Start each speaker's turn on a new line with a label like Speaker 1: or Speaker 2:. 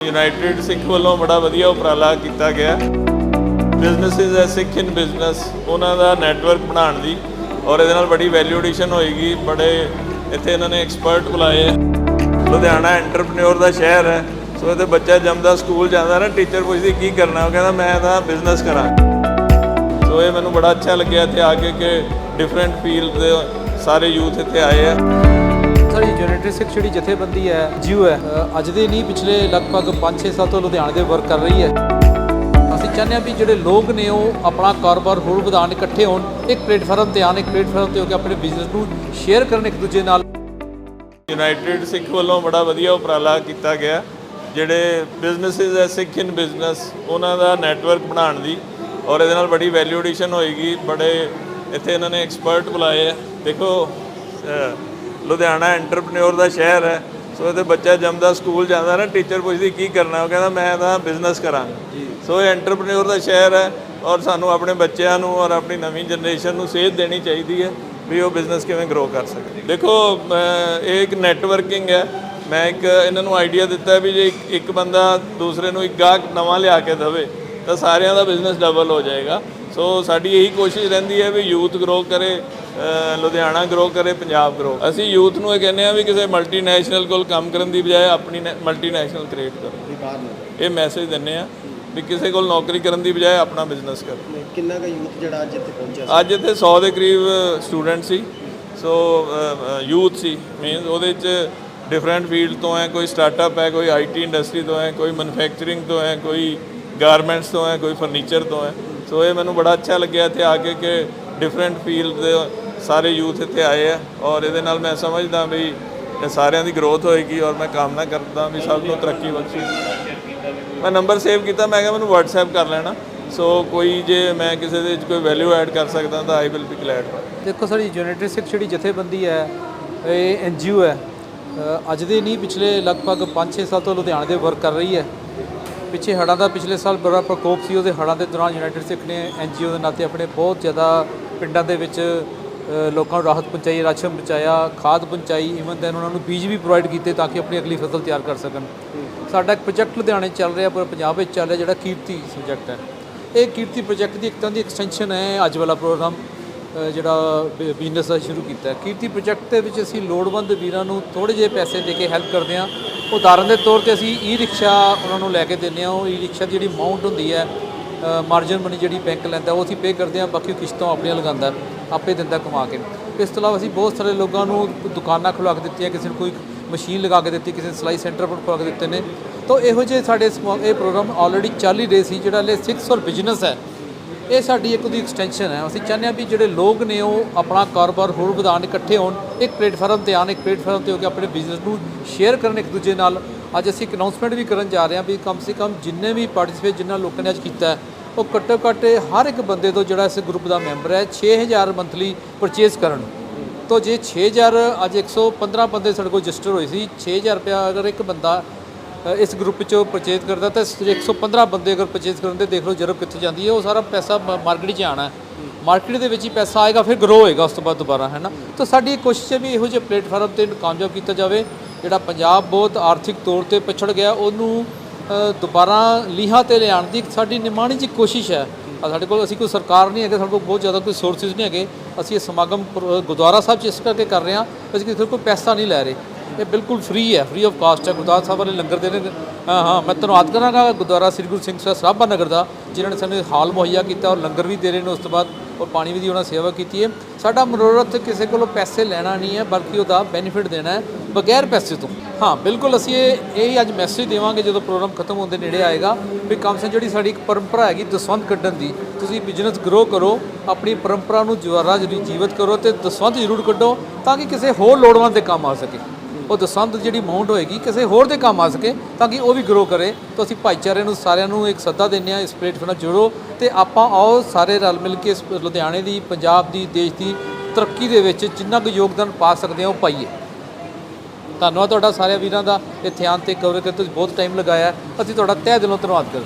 Speaker 1: United ਸਿੱਖ ਵੱਲੋਂ ਬੜਾ ਵਧੀਆ ਉਪਰਾਲਾ ਕੀਤਾ ਗਿਆ। ਬਿਜ਼ਨੈਸਿਸ ਐ ਸਿੱਖ ਇਨ ਬਿਜ਼ਨਸ ਉਹਨਾਂ ਦਾ ਨੈਟਵਰਕ ਬਣਾਉਣ ਦੀ ਔਰ ਇਹਦੇ ਨਾਲ ਬੜੀ ਵੈਲਿਊ ਐਡੀਸ਼ਨ ਹੋਏਗੀ। ਬੜੇ ਇੱਥੇ ਇਹਨਾਂ ਨੇ ਐਕਸਪਰਟ ਬੁਲਾਏ। ਹੈ ਲੁਧਿਆਣਾ ਐਂਟਰਪ੍ਰੈਨਿਓਰ ਦਾ ਸ਼ਹਿਰ ਹੈ। ਸੋ ਇਹਦੇ ਬੱਚਾ ਜੰਮਦਾ ਸਕੂਲ ਜਾਂਦਾ ਨਾ ਟੀਚਰ ਪੁੱਛਦੀ, ਕੀ ਕਰਨਾ? ਉਹ ਕਹਿੰਦਾ, ਮੈਂ ਤਾਂ ਬਿਜ਼ਨਸ ਕਰਾਂ। ਸੋ ਇਹ ਮੈਨੂੰ ਬੜਾ ਅੱਛਾ ਲੱਗਿਆ ਇੱਥੇ ਆ ਕੇ ਕਿ ਡਿਫਰੈਂਟ ਫੀਲਡ ਦੇ ਸਾਰੇ ਯੂਥ ਇੱਥੇ ਆਏ ਆ।
Speaker 2: ਸਾਡੀ ਯੂਨਾਈਟਿਡ ਸਿੱਖ ਜਿਹੜੀ ਜਥੇਬੰਦੀ ਹੈ, ਜੀਓ ਹੈ ਅੱਜ ਦੇ ਨਹੀਂ, ਪਿਛਲੇ ਲਗਭਗ 5-6 ਸਾਲ ਤੋਂ ਲੁਧਿਆਣੇ ਦੇ ਵਰਕ ਕਰ ਰਹੀ ਹੈ। ਅਸੀਂ ਚਾਹੁੰਦੇ ਹਾਂ ਵੀ ਜਿਹੜੇ ਲੋਕ ਨੇ ਉਹ ਆਪਣਾ ਕਾਰੋਬਾਰ ਹੋਰ ਵਧਾਉਣ, ਇਕੱਠੇ ਹੋਣ, ਇੱਕ ਪਲੇਟਫਾਰਮ ਤੇ ਆਣ ਇੱਕ ਪਲੇਟਫਾਰਮ ਤੇ ਹੋ ਕੇ ਆਪਣੇ ਬਿਜ਼ਨਸ ਨੂੰ ਸ਼ੇਅਰ ਕਰਨ ਇੱਕ ਦੂਜੇ ਨਾਲ।
Speaker 1: ਯੂਨਾਈਟਿਡ ਸਿੱਖ ਵੱਲੋਂ ਬੜਾ ਵਧੀਆ ਉਪਰਾਲਾ ਕੀਤਾ ਗਿਆ। ਜਿਹੜੇ ਬਿਜ਼ਨੈਸਿਸ ਐ ਸਿੱਖ ਇਨ ਬਿਜ਼ਨਸ ਉਹਨਾਂ ਦਾ ਨੈਟਵਰਕ ਬਣਾਉਣ ਦੀ ਔਰ ਇਹਦੇ ਨਾਲ ਬੜੀ ਵੈਲਿਊ ਐਡੀਸ਼ਨ ਹੋਏਗੀ। ਬੜੇ ਇੱਥੇ ਇਹਨਾਂ ਨੇ ਐਕਸਪਰਟ ਬੁਲਾਏ ਹੈ। ਦੇਖੋ ਲੁਧਿਆਣਾ ਐਂਟਰਪ੍ਰੈਨਿਓਰ ਦਾ ਸ਼ਹਿਰ ਹੈ ਸੋ ਇਹਦੇ ਬੱਚਾ ਜੰਮਦਾ ਸਕੂਲ ਜਾਂਦਾ ਨਾ ਟੀਚਰ ਪੁੱਛਦੀ ਕੀ ਕਰਨਾ ਉਹ ਕਹਿੰਦਾ ਮੈਂ ਤਾਂ ਬਿਜ਼ਨਸ ਕਰਾਂਗਾ। ਸੋ ਇਹ ਐਂਟਰਪ੍ਰੈਨਿਓਰ ਦਾ ਸ਼ਹਿਰ ਹੈ ਔਰ ਸਾਨੂੰ ਆਪਣੇ ਬੱਚਿਆਂ ਨੂੰ ਔਰ ਆਪਣੀ ਨਵੀਂ ਜਨਰੇਸ਼ਨ ਨੂੰ ਸੇਧ ਦੇਣੀ ਚਾਹੀਦੀ ਹੈ ਵੀ ਉਹ ਬਿਜ਼ਨਸ ਕਿਵੇਂ ਗਰੋ ਕਰ ਸਕਦੇ ਦੇਖੋ ਇਹ ਇੱਕ ਨੈਟਵਰਕਿੰਗ ਹੈ। ਮੈਂ ਇੱਕ ਇਹਨਾਂ ਨੂੰ ਆਈਡੀਆ ਦਿੱਤਾ ਵੀ ਜੇ ਇੱਕ- ਇੱਕ ਬੰਦਾ ਦੂਸਰੇ ਨੂੰ ਇੱਕ ਗਾਹਕ ਨਵਾਂ ਲਿਆ ਕੇ ਦੇਵੇ ਤਾਂ ਸਾਰਿਆਂ ਦਾ ਬਿਜ਼ਨਸ ਡਬਲ ਹੋ ਜਾਏਗਾ। ਸੋ ਸਾਡੀ ਇਹੀ ਕੋਸ਼ਿਸ਼ ਰਹਿੰਦੀ ਹੈ ਵੀ ਯੂਥ ਗਰੋ ਕਰੇ ਲੁਧਿਆਣਾ ਗਰੋ ਕਰੇ ਪੰਜਾਬ ਗਰੋ ਅਸੀਂ ਯੂਥ ਨੂੰ ਇਹ ਕਹਿੰਦੇ ਆ ਵੀ ਕਿਸੇ ਮਲਟੀਨੈਸ਼ਨਲ ਕੋਲ ਕੰਮ ਕਰਨ ਦੀ ਬਜਾਏ ਆਪਣੀ ਮਲਟੀਨੈਸ਼ਨਲ ਕ੍ਰੀਏਟ ਕਰੋ। ਇਹ ਮੈਸੇਜ ਦਿੰਨੇ ਆ ਵੀ ਕਿਸੇ ਕੋਲ ਨੌਕਰੀ ਕਰਨ ਦੀ ਬਜਾਏ ਆਪਣਾ ਬਿਜ਼ਨਸ ਕਰੋ।
Speaker 3: ਕਿੰਨਾ ਕੁ ਯੂਥ ਜਿਹੜਾ ਅੱਜ ਇੱਥੇ ਪਹੁੰਚਿਆ
Speaker 1: ਅੱਜ ਇੱਥੇ 100 ਦੇ ਕਰੀਬ ਸਟੂਡੈਂਟ ਸੀ। ਸੋ ਯੂਥ ਸੀ ਮੀਨਸ ਉਹਦੇ ਚ ਡਿਫਰੈਂਟ ਫੀਲਡ ਤੋਂ ਹੈ ਕੋਈ ਸਟਾਰਟਅਪ ਹੈ ਕੋਈ ਆਈਟੀ ਇੰਡਸਟਰੀ ਤੋਂ ਹੈ ਕੋਈ ਮੈਨੂਫੈਕਚਰਿੰਗ ਤੋਂ ਹੈ ਕੋਈ ਗਾਰਮੈਂਟਸ ਤੋਂ ਹੈ ਕੋਈ ਫਰਨੀਚਰ ਤੋਂ ਹੈ। ਸੋ ਇਹ ਮੈਨੂੰ ਬੜਾ ਅੱਛਾ ਲੱਗਿਆ ਇੱਥੇ ਆ ਕੇ ਕਿ ਡਿਫਰੈਂਟ ਫੀਲਡ ਦੇ ਸਾਰੇ ਯੂਥ ਇੱਥੇ ਆਏ ਆ ਔਰ ਇਹਦੇ ਨਾਲ ਮੈਂ ਸਮਝਦਾ ਵੀ ਇਹ ਸਾਰਿਆਂ ਦੀ ਗਰੋਥ ਹੋਏਗੀ ਔਰ ਮੈਂ ਕਾਮਨਾ ਕਰਦਾ ਵੀ ਸਭ ਨੂੰ ਤਰੱਕੀ ਬਖਸ਼ੀ। ਮੈਂ ਨੰਬਰ ਸੇਵ ਕੀਤਾ, ਮੈਂ ਕਿਹਾ ਮੈਨੂੰ WhatsApp ਕਰ ਲੈਣਾ। ਸੋ ਕੋਈ ਜੇ ਮੈਂ ਕਿਸੇ ਦੇ ਵਿੱਚ ਕੋਈ ਵੈਲਿਊ ਐਡ ਕਰ ਸਕਦਾ ਤਾਂ ਆਈ ਵਿਲ ਬੀ ਗਲੈਡ
Speaker 2: ਦੇਖੋ ਸਾਡੀ ਯੂਨਾਈਟਿਡ ਸਿੱਖ ਜਿਹੜੀ ਜਥੇਬੰਦੀ ਹੈ, ਇਹ ਐਨਜੀਓ ਹੈ। ਅੱਜ ਦੇ ਨਹੀਂ, ਪਿਛਲੇ ਲਗਭਗ 5-6 ਸਾਲ ਤੋਂ ਲੁਧਿਆਣੇ ਦੇ ਵਰਕ ਕਰ ਰਹੀ ਹੈ। ਪਿੱਛੇ ਹੜ੍ਹਾਂ ਦਾ ਪਿਛਲੇ ਸਾਲ ਬੜਾ ਪ੍ਰਕੋਪ ਸੀ, ਉਹਦੇ ਹੜ੍ਹਾਂ ਦੇ ਦੌਰਾਨ ਯੂਨਾਈਟਿਡ ਸਿੱਖ ਨੇ ਐਨਜੀਓ ਦੇ ਨਾਤੇ ਆਪਣੇ ਬਹੁਤ ਜ਼ਿਆਦਾ ਪਿੰਡਾਂ ਦੇ ਵਿੱਚ ਲੋਕਾਂ ਨੂੰ ਰਾਹਤ ਪਹੁੰਚਾਈ, ਰਾਸ਼ਨ ਪਹੁੰਚਾਇਆ, ਖਾਦ ਪਹੁੰਚਾਈ ਈਵਨ ਦੈਨ ਉਹਨਾਂ ਨੂੰ ਬੀਜ ਵੀ ਪ੍ਰੋਵਾਈਡ ਕੀਤੇ ਤਾਂ ਕਿ ਆਪਣੀ ਅਗਲੀ ਫਸਲ ਤਿਆਰ ਕਰ ਸਕਣ। ਸਾਡਾ ਇੱਕ ਪ੍ਰੋਜੈਕਟ ਲੁਧਿਆਣੇ ਚੱਲ ਰਿਹਾ, ਪੂਰੇ ਪੰਜਾਬ ਵਿੱਚ ਚੱਲ ਰਿਹਾ, ਜਿਹੜਾ ਕੀਰਤੀ ਪ੍ਰੋਜੈਕਟ ਹੈ। ਇਹ ਕੀਰਤੀ ਪ੍ਰੋਜੈਕਟ ਦੀ ਇੱਕ ਤਰ੍ਹਾਂ ਦੀ ਐਕਸਟੈਂਸ਼ਨ ਹੈ ਅੱਜ ਵਾਲਾ ਪ੍ਰੋਗਰਾਮ ਜਿਹੜਾ ਬਿਜ਼ਨਸ ਦਾ ਸ਼ੁਰੂ ਕੀਤਾ ਕੀਰਤੀ ਪ੍ਰੋਜੈਕਟ ਦੇ ਵਿੱਚ ਅਸੀਂ ਲੋੜਵੰਦ ਵੀਰਾਂ ਨੂੰ ਥੋੜੇ ਜਿਹੇ ਪੈਸੇ ਦੇ ਕੇ ਹੈਲਪ ਕਰਦੇ ਹਾਂ। ਉਦਾਹਰਨ ਦੇ ਤੌਰ ਤੇ ਅਸੀਂ ਈ ਰਿਕਸ਼ਾ ਉਹਨਾਂ ਨੂੰ ਲੈ ਕੇ ਦਿੰਦੇ ਹਾਂ। ਉਹ ਈ ਰਿਕਸ਼ਾ ਦੀ ਜਿਹੜੀ ਅਮਾਉਂਟ ਹੁੰਦੀ ਹੈ ਮਾਰਜਨ ਮਨੀ ਜਿਹੜੀ ਬੈਂਕ ਲੈਂਦਾ, ਉਹ ਅਸੀਂ ਪੇ ਕਰਦੇ ਹਾਂ, ਬਾਕੀ ਕਿਸ਼ਤਾਂ ਆਪਣੀਆਂ ਲਗਾਉਂਦਾ, ਆਪੇ ਦਿੰਦਾ ਕਮਾ ਕੇ। ਇਸ ਤੋਂ ਇਲਾਵਾ ਅਸੀਂ ਬਹੁਤ ਸਾਰੇ ਲੋਕਾਂ ਨੂੰ ਦੁਕਾਨਾਂ ਖੁਲਾ ਕੇ ਦਿੱਤੀਆਂ, ਕਿਸੇ ਨੂੰ ਕੋਈ ਮਸ਼ੀਨ ਲਗਾ ਕੇ ਦਿੱਤੀ, ਕਿਸੇ ਨੇ ਸਿਲਾਈ ਸੈਂਟਰ ਪਰ ਖੁਲਾ ਕੇ ਦਿੱਤੇ ਨੇ। ਤਾਂ ਇਹੋ ਜਿਹੇ ਸਾਡੇ ਸਮਾ- ਇਹ ਪ੍ਰੋਗਰਾਮ ਆਲਰੇਡੀ ਚੱਲ ਹੀ ਰਹੇ ਸੀ, ਜਿਹੜਾ ਲੈ 6 ਔਰ ਬਿਜ਼ਨਸ ਹੈ। ਇਹ ਸਾਡੀ ਇੱਕ ਉਹਦੀ ਐਕਸਟੈਂਸ਼ਨ ਹੈ। ਅਸੀਂ ਚਾਹੁੰਦੇ ਹਾਂ ਵੀ ਜਿਹੜੇ ਲੋਕ ਨੇ ਉਹ ਆਪਣਾ ਕਾਰੋਬਾਰ ਹੋਰ ਵਧਾਉਣ, ਇਕੱਠੇ ਹੋਣ, ਇੱਕ ਪਲੇਟਫਾਰਮ ਤੇ ਆਣ ਇੱਕ ਪਲੇਟਫਾਰਮ ਤੇ ਹੋ ਕੇ ਆਪਣੇ ਬਿਜ਼ਨਸ ਨੂੰ ਸ਼ੇਅਰ ਕਰਨ ਇੱਕ ਦੂਜੇ ਨਾਲ। ਅੱਜ ਅਸੀਂ ਇੱਕ ਅਨਾਉਂਸਮੈਂਟ ਵੀ ਕਰਨ ਜਾ ਰਹੇ ਹਾਂ ਵੀ ਕਮ ਸੇ ਕਮ ਜਿੰਨੇ ਵੀ ਪਾਰਟਿਸਿਪੇਟ ਜਿਨ੍ਹਾਂ ਲੋਕਾਂ ਨੇ ਅੱਜ ਕੀਤਾ ਉਹ ਘੱਟੋ ਘੱਟ ਹਰ ਇੱਕ ਬੰਦੇ ਤੋਂ ਜਿਹੜਾ ਇਸ ਗਰੁੱਪ ਦਾ ਮੈਂਬਰ ਹੈ 6000 ਮੰਥਲੀ ਪਰਚੇਸ ਕਰਨ। ਤੋਂ ਜੇ 6000 ਅੱਜ 115 ਬੰਦੇ ਸਾਡੇ ਕੋਲ ਰਜਿਸਟਰ ਹੋਏ ਸੀ 6000 ਰੁਪਇਆ ਅਗਰ ਇੱਕ ਬੰਦਾ ਇਸ ਗਰੁੱਪ ਚੋਂ ਪਰਚੇਜ਼ ਕਰਦਾ ਤਾਂ ਇਸ 115 ਬੰਦੇ ਅਗਰ ਪਰਚੇਜ਼ ਕਰਨ ਦੇ ਦੇਖ ਲਓ ਜਰਬ ਕਿੱਥੇ ਜਾਂਦੀ ਹੈ ਉਹ ਸਾਰਾ ਪੈਸਾ ਮਾਰਕੀਟ 'ਚ ਆਣਾ ਮਾਰਕੀਟ ਦੇ ਵਿੱਚ ਹੀ ਪੈਸਾ ਆਏਗਾ ਫਿਰ ਗਰੋ ਹੋਏਗਾ ਉਸ ਤੋਂ ਬਾਅਦ ਦੁਬਾਰਾ ਹੈ ਨਾ? ਤਾਂ ਸਾਡੀ ਕੋਸ਼ਿਸ਼ ਹੈ ਵੀ ਇਹੋ ਜਿਹੇ ਪਲੇਟਫਾਰਮ ਤੇ ਕਾਮਯਾਬ ਕੀਤਾ ਜਾਵੇ ਜਿਹੜਾ ਪੰਜਾਬ ਬਹੁਤ ਆਰਥਿਕ ਤੌਰ ਤੇ ਪਛੜ ਗਿਆ ਉਹਨੂੰ ਦੁਬਾਰਾ ਲੀਹਾਂ ਤੇ ਲਿਆਉਣ ਦੀ ਸਾਡੀ ਨਿਮਾਣੀ ਜੀ ਕੋਸ਼ਿਸ਼ ਹੈ। ਸਾਡੇ ਕੋਲ ਅਸੀਂ ਕੋਈ ਸਰਕਾਰ ਨਹੀਂ ਹੈਗੇ ਸਾਡੇ ਕੋਲ ਬਹੁਤ ਜ਼ਿਆਦਾ ਕੋਈ ਸੋਰਸਿਸ ਨਹੀਂ ਹੈਗੇ। ਅਸੀਂ ਇਹ ਸਮਾਗਮ ਗੁਰਦੁਆਰਾ ਸਾਹਿਬ 'ਚ ਇਸ ਕਰਕੇ ਕਰ ਰਹੇ ਹਾਂ ਅਸੀਂ ਕਿਸੇ ਕੋਲ ਪੈਸਾ ਨਹੀਂ ਲੈ ਰਹੇ। ਇਹ ਬਿਲਕੁਲ ਫ੍ਰੀ ਹੈ ਫ੍ਰੀ ਆਫ ਕਾਸਟ ਹੈ। ਗੁਰਦੁਆਰਾ ਸਾਹਿਬ ਵਾਲੇ ਲੰਗਰ ਦੇ ਨੇ। ਹਾਂ ਹਾਂ, ਮੈਂ ਧੰਨਵਾਦ ਕਰਾਂਗਾ ਗੁਰਦੁਆਰਾ ਸ੍ਰੀ ਗੁਰੂ ਸਿੰਘ ਸਾਹਿਬ ਸਰਾਭਾ ਨਗਰ ਦਾ, ਜਿਨ੍ਹਾਂ ਨੇ ਸਾਨੂੰ ਹਾਲ ਮੁਹੱਈਆ ਕੀਤਾ ਔਰ ਲੰਗਰ ਵੀ ਦੇ ਰਹੇ ਨੇ ਉਸ ਤੋਂ ਬਾਅਦ, ਔਰ ਪਾਣੀ ਵੀ ਦੀ ਉਹਨਾਂ ਸੇਵਾ ਕੀਤੀ ਹੈ। ਸਾਡਾ ਮਨੋਰਥ ਕਿਸੇ ਕੋਲੋਂ ਪੈਸੇ ਲੈਣਾ ਨਹੀਂ ਹੈ, ਬਲਕਿ ਉਹਦਾ ਬੈਨੀਫਿਟ ਦੇਣਾ ਹੈ, ਬਗੈਰ ਪੈਸੇ ਤੋਂ। ਹਾਂ, ਬਿਲਕੁਲ ਅਸੀਂ ਇਹ ਇਹ ਹੀ ਅੱਜ ਮੈਸੇਜ ਦੇਵਾਂਗੇ ਜਦੋਂ ਪ੍ਰੋਗਰਾਮ ਖਤਮ ਹੋਣ ਦੇ ਨੇੜੇ ਆਏਗਾ ਵੀ ਕਮ ਸੇ ਜਿਹੜੀ ਸਾਡੀ ਇੱਕ ਪਰੰਪਰਾ ਹੈਗੀ ਦਸਵੰਧ ਕੱਢਣ ਦੀ, ਤੁਸੀਂ ਬਿਜ਼ਨਸ ਗਰੋ ਕਰੋ, ਆਪਣੀ ਪਰੰਪਰਾ ਨੂੰ ਦੁਬਾਰਾ ਜਿਹੜੀ ਜੀਵਤ ਕਰੋ ਤੇ ਦਸਵੰਧ ਜ਼ਰੂਰ ਕੱਢੋ ਤਾਂ ਕਿ ਕਿਸੇ ਹੋਰ ਲੋੜਵੰਦ ਦੇ ਕੰਮ ਆ ਸਕੇ। ਉਹ ਦਸਵੰਧ ਜਿਹੜੀ ਅਮਾਉਂਟ ਹੋਏਗੀ, ਕਿਸੇ ਹੋਰ ਦੇ ਕੰਮ ਆ ਸਕੇ ਤਾਂ ਕਿ ਉਹ ਵੀ ਗਰੋ ਕਰੇ। ਤਾਂ ਅਸੀਂ ਭਾਈਚਾਰੇ ਨੂੰ, ਸਾਰਿਆਂ ਨੂੰ ਇੱਕ ਸੱਦਾ ਦਿੰਦੇ ਹਾਂ ਇਸ ਪਲੇਟਫਾਰਮ ਨਾਲ ਜੁੜੋ ਤੇ ਆਪਾਂ ਆਓ ਸਾਰੇ ਰਲ ਮਿਲ ਕੇ ਇਸ ਲੁਧਿਆਣੇ ਦੀ, ਪੰਜਾਬ ਦੀ, ਦੇਸ਼ ਦੀ ਤਰੱਕੀ ਦੇ ਵਿੱਚ ਜਿੰਨਾ ਕੁ ਯੋਗਦਾਨ ਪਾ ਸਕਦੇ ਹਾਂ ਉਹ ਪਾਈਏ। ਧੰਨਵਾਦ ਤੁਹਾਡਾ ਸਾਰਿਆਂ ਵੀਰਾਂ ਦਾ। ਇੱਥੇ ਆਉਣ ਤੇ ਕਵਰ ਕਰਕੇ ਤੁਸੀਂ ਬਹੁਤ ਟਾਈਮ ਲਗਾਇਆ। ਅਸੀਂ ਤੁਹਾਡਾ ਤਹਿ ਦਿਲੋਂ ਧੰਨਵਾਦ ਕਰਦੇ